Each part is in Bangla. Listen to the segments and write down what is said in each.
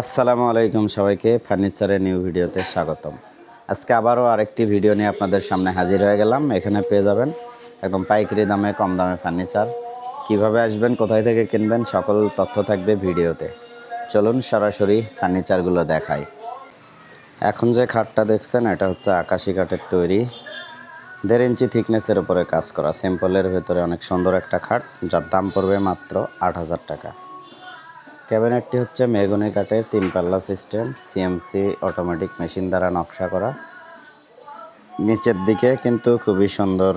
আসসালামু আলাইকুম সবাইকে ফার্নিচারের নিউ ভিডিওতে স্বাগতম। আজকে আবারও আরেকটি ভিডিও নিয়ে আপনাদের সামনে হাজির হয়ে গেলাম। এখানে পেয়ে যাবেন একদম পাইকারি দামে, কম দামে ফার্নিচার। কীভাবে আসবেন, কোথায় থেকে কিনবেন, সকল তথ্য থাকবে ভিডিওতে। চলুন সরাসরি ফার্নিচারগুলো দেখাই। এখন যে খাটটা দেখছেন, এটা হচ্ছে আকাশি কাঠের তৈরি। দেড় ইঞ্চি থিকনেসের উপরে কাজ করা। সিম্পলের ভেতরে অনেক সুন্দর একটা খাট, যার দাম পড়বে মাত্র আট হাজার টাকা। ক্যাবিনেটটি হচ্ছে মেগুনি কাঠের তিন পাল্লা সিস্টেম সিএমসি অটোমেটিক মেশিন দ্বারা নকশা করা। নিচের দিকে কিন্তু খুবই সুন্দর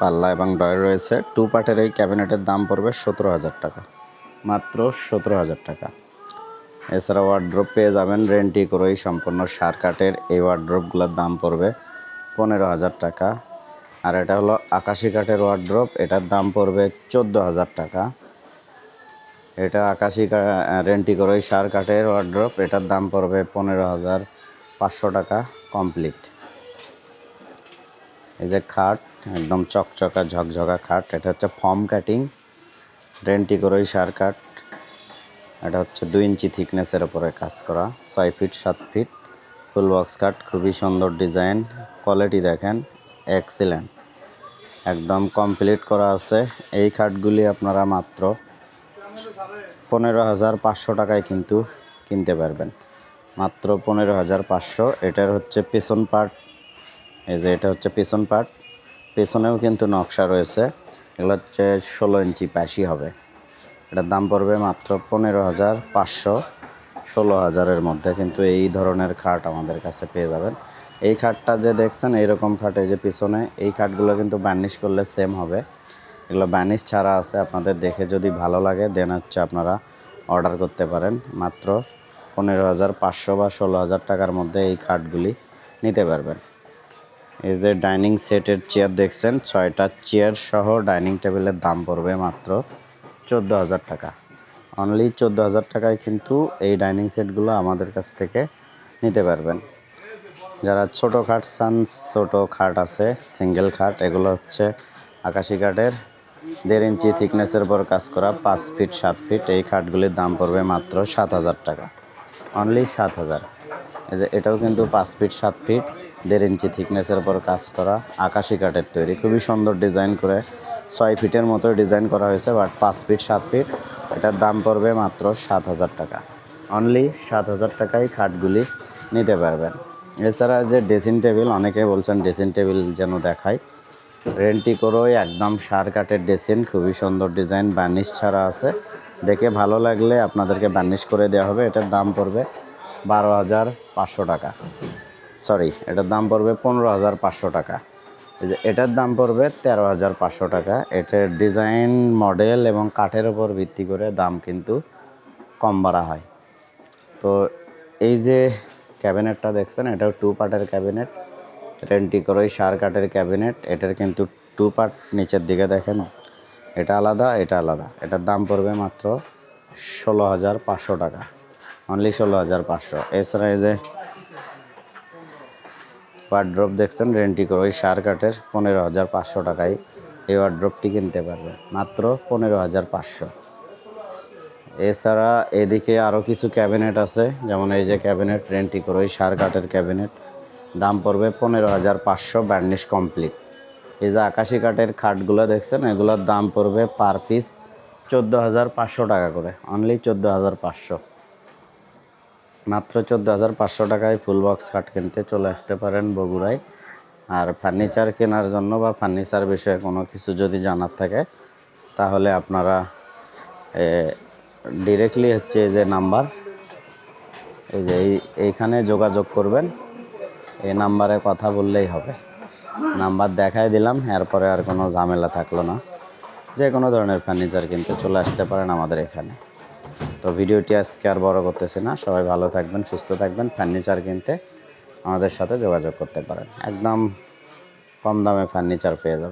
পাল্লা এবং ডয় রয়েছে। টু পার্টের এই ক্যাবিনেটের দাম পড়বে সতেরো হাজার টাকা, মাত্র সতেরো হাজার টাকা। এছাড়া ওয়ার্ড্রপ পেয়ে যাবেন রেন্টি করেই সম্পূর্ণ সার কাঠের এই ওয়ার্ড্রপগুলোর দাম পড়বে পনেরো হাজার টাকা। আর এটা হলো আকাশি কাঠের ওয়ার্ড্রপ এটার দাম পড়বে চোদ্দ হাজার টাকা। এটা আকাশি কা- রেন্টি করে সার কাঠের ওয়ার্ড্রপ এটার দাম পড়বে পনেরো হাজার পাঁচশো টাকা কমপ্লিট এই যে খাট, একদম চকচকা, ঝকঝকা খাট, এটা হচ্ছে ফর্ম কাটিং রেন্টি করে সার কাঠ। এটা হচ্ছে দুই ইঞ্চি থিকনেসের উপরে কাজ করা, ছয় ফিট সাত ফিট ফুল বক্স কাট খুবই সুন্দর ডিজাইন কোয়ালিটি দেখেন এক্সিলেন্ট একদম কমপ্লিট করা আছে, এই খাটগুলি আপনারা মাত্র পনেরো হাজার পাঁচশো টাকায় কিন্তু কিনতে পারবেন। মাত্র পনেরো হাজার পাঁচশো, এটার হচ্ছে পেছন পার্ট এই যে এটা হচ্ছে পেছন পার্ট পেছনেও কিন্তু নকশা রয়েছে। এগুলো হচ্ছে ষোলো ইঞ্চি প্যাশি হবে। এটার দাম পড়বে মাত্র পনেরো হাজার পাঁচশো। ষোলো হাজারের মধ্যে কিন্তু এই ধরনের খাট আমাদের কাছে পেয়ে যাবেন। এই খাটটা যে দেখছেন, এইরকম খাট এই যে পিছনে, এই খাটগুলো কিন্তু বার্নিশ করলে সেম হবে। এগুলো বার্নিশ ছাড়া আছে আপনাদের দেখে যদি ভালো লাগে দেন হচ্ছে আপনারা অর্ডার করতে পারেন। মাত্র পনেরো হাজার পাঁচশো বা ষোলো হাজার টাকার মধ্যে এই খাটগুলি নিতে পারবেন। এই যে ডাইনিং সেটের চেয়ার দেখছেন, ছয়টা চেয়ার সহ ডাইনিং টেবিলের দাম পড়বে মাত্র চোদ্দ হাজার টাকা। অনলি চোদ্দ হাজার টাকায় কিন্তু এই ডাইনিং সেটগুলো আমাদের কাছ থেকে নিতে পারবেন। যারা ছোট খাট চান, ছোটো খাট আছে সিঙ্গেল খাট, এগুলো হচ্ছে আকাশি কাঠের দেড় ইঞ্চি থিকনেসের উপর কাজ করা পাঁচ ফিট সাত ফিট এই খাটগুলির দাম পড়বে মাত্র সাত হাজার টাকা। অনলি সাত হাজার। এই যে এটাও কিন্তু পাঁচ ফিট সাত ফিট দেড় ইঞ্চি থিকনেসের উপর কাজ করা আকাশি কাঠের তৈরি। খুবই সুন্দর ডিজাইন করে ছয় ফিটের মতো ডিজাইন করা হয়েছে বাট পাঁচ ফিট সাত ফিট এটার দাম পড়বে মাত্র সাত হাজার টাকা। অনলি সাত হাজার টাকায় খাটগুলি নিতে পারবেন। এছাড়া যে ড্রেসিং টেবিল অনেকে বলছেন ড্রেসিং টেবিল যেন দেখায়। রেন্টি করেই একদম সার কাঠের ড্রেসিং খুবই সুন্দর ডিজাইন বার্নিশ ছাড়া আছে। দেখে ভালো লাগলে আপনাদেরকে বার্নিশ করে দেওয়া হবে। এটার দাম পড়বে বারো হাজার পাঁচশো টাকা। সরি এটার দাম পড়বে পনেরো হাজার পাঁচশো টাকা। এটার দাম পড়বে তেরো হাজার পাঁচশো টাকা। এটার ডিজাইন মডেল এবং কাঠের উপর ভিত্তি করে দাম কিন্তু কম বাড়া হয়। তো এই যে ক্যাবিনেটটা দেখছেন, এটাও টু পার্টের ক্যাবিনেট রেন্টি করে সার কাঠের ক্যাবিনেট। এটার কিন্তু টু পার্ট নিচের দিকে দেখেন। এটা আলাদা এটা আলাদা। এটার দাম পড়বে মাত্র ষোলো হাজার পাঁচশো টাকা। অনলি ষোলো হাজার পাঁচশো। এছাড়া এই যে ওয়ার্ড্রপ দেখছেন, রেন্টি করে ওই সার কাঠের পনেরো হাজার পাঁচশো টাকায় এই ওয়ার্ড্রপটি কিনতে পারবে মাত্র পনেরো হাজার পাঁচশো। এছাড়া এদিকে আরও কিছু ক্যাবিনেট আছে। যেমন এই যে ক্যাবিনেট রেন্টি করে ওই সার কাঠের ক্যাবিনেট দাম পড়বে পনেরো হাজার পাঁচশো বার্নিশ কমপ্লিট এই যে আকাশি কাঠের খাটগুলো দেখছেন, এগুলোর দাম পড়বে পার পিস চোদ্দ হাজার পাঁচশো টাকা করে অনলি চোদ্দ হাজার পাঁচশো। মাত্র চোদ্দ হাজার পাঁচশো টাকায় ফুল বক্স খাট কিনতে চলে আসতে পারেন বগুড়ায়। আর ফার্নিচার কেনার জন্য বা ফার্নিচার বিষয়ে কোনো কিছু যদি জানার থাকে, তাহলে আপনারা ডিরেক্টলি হচ্ছে যে নাম্বার এই যে এই, এইখানে যোগাযোগ করবেন। এই নাম্বারে কথা বললেই হবে। নাম্বার দেখাই দিলাম, এরপরে আর কোনো ঝামেলা থাকল না। যে কোনো ধরনের ফার্নিচার কিনতে চলে আসতে পারেন আমাদের এখানে। তো ভিডিওটি আজকে আর বড় করতেছি না, সবাই ভালো থাকবেন, সুস্থ থাকবেন ফার্নিচার কিনতে আমাদের সাথে যোগাযোগ করতে পারেন। একদম কম দামে ফার্নিচার পেয়ে যাবেন।